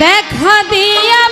দেখা দিয়া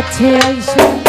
কাছে আইসা।